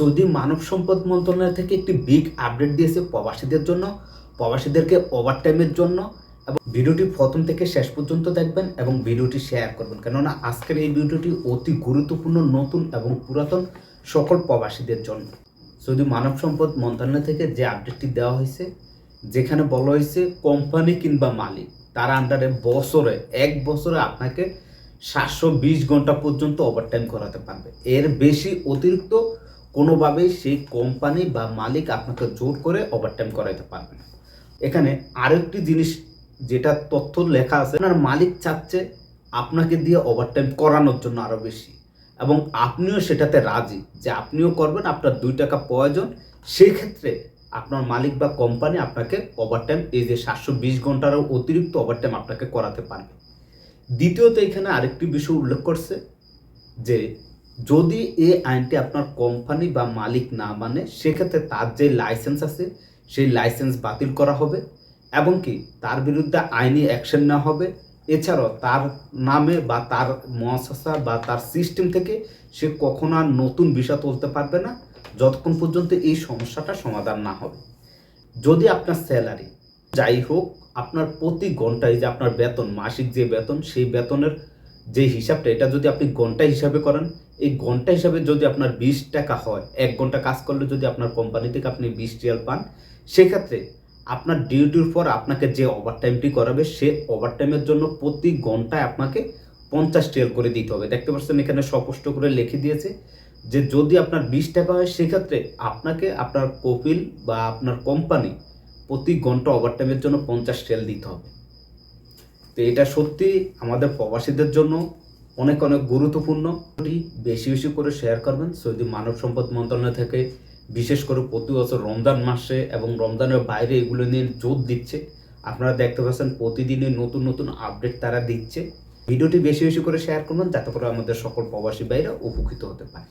Saudi মানব সম্পদ মন্ত্রণালয় থেকে একটি বিগ আপডেট দিয়েছে প্রবাসীদের জন্য, প্রবাসীদেরকে ওভারটাইমের জন্য এবং ভিডিওটি প্রথম থেকে শেষ পর্যন্ত দেখবেন এবং ভিডিওটি শেয়ার করবেন। কেননা আজকের এই ভিডিওটি অতি গুরুত্বপূর্ণ, নতুন এবং পুরাতন সকল প্রবাসীদের জন্য। সৌদি মানব সম্পদ মন্ত্রণালয় থেকে যে আপডেটটি দেওয়া হয়েছে, যেখানে বলা হয়েছে কোম্পানি কিংবা মালিক, তার আন্ডারে বছরে, এক বছরে আপনাকে সাতশো বিশ ঘণ্টা পর্যন্ত ওভারটাইম করাতে পারবে। এর বেশি অতিরিক্ত কোনোভাবেই সেই কোম্পানি বা মালিক আপনাকে জোর করে ওভারটাইম করাইতে পারবে না। এখানে আরেকটি জিনিস যেটা তথ্য লেখা আছে, আপনার মালিক চাচ্ছে আপনাকে দিয়ে ওভারটাইম করানোর জন্য আরও বেশি এবং আপনিও সেটাতে রাজি যে আপনিও করবেন, আপনার দুই টাকা প্রয়োজন। সেই ক্ষেত্রে আপনার মালিক বা কোম্পানি আপনাকে ওভারটাইম এই যে সাতশো বিশ ঘন্টারও অতিরিক্ত ওভারটাইম আপনাকে করাতে পারবে। দ্বিতীয়ত এখানে আরেকটি বিষয় উল্লেখ করছে যে যদি এই আইনটি আপনার কোম্পানি বা মালিক না মানে সেক্ষেত্রে তার যে লাইসেন্স আছে, সেই লাইসেন্স বাতিল করা হবে এবং কি তার বিরুদ্ধে আইনি অ্যাকশন নেওয়া হবে। এছাড়াও তার নামে বা তার মহাশাসা বা তার সিস্টেম থেকে সে কখনো আর নতুন বিষয় তুলতে পারবে না, যতক্ষণ পর্যন্ত এই সমস্যাটা সমাধান না হবে। যদি আপনার স্যালারি যাই হোক, আপনার প্রতি ঘন্টায় যে আপনার বেতন, মাসিক যে বেতন, সেই বেতনের যে হিসাবটা, এটা যদি আপনি ঘণ্টা হিসাবে করেন, এই ঘণ্টা হিসাবে যদি আপনার বিশ টাকা হয়, এক ঘণ্টা কাজ করলে যদি আপনার কোম্পানি থেকে আপনি বিশ রিয়াল পান, সেক্ষেত্রে আপনার ডিউটির পর আপনাকে যে ওভারটাইমটি করাবে, সে ওভারটাইমের জন্য প্রতি ঘন্টায় আপনাকে পঞ্চাশ রিয়াল করে দিতে হবে। দেখতে পাচ্ছেন এখানে স্পষ্ট করে লিখে দিয়েছে যে যদি আপনার বিশ টাকা হয়, সেক্ষেত্রে আপনাকে আপনার কপিল বা আপনার কোম্পানি প্রতি ঘণ্টা ওভারটাইমের জন্য পঞ্চাশ রিয়াল দিতে হবে। তো এটা সত্যি আমাদের প্রবাসীদের জন্য অনেক অনেক গুরুত্বপূর্ণ। বেশি বেশি করে শেয়ার করবেন সৌদি মানব সম্পদ মন্ত্রণালয় থেকে বিশেষ করে প্রতি বছর রমজান মাসে এবং রমজানের বাইরে এগুলো নিয়ে জোর দিচ্ছে, আপনারা দেখতে পাচ্ছেন প্রতিদিনই নতুন নতুন আপডেট তারা দিচ্ছে। ভিডিওটি বেশি বেশি করে শেয়ার করবেন, যাতে করে আমাদের সকল প্রবাসী বাইরে উপকৃত হতে পারে।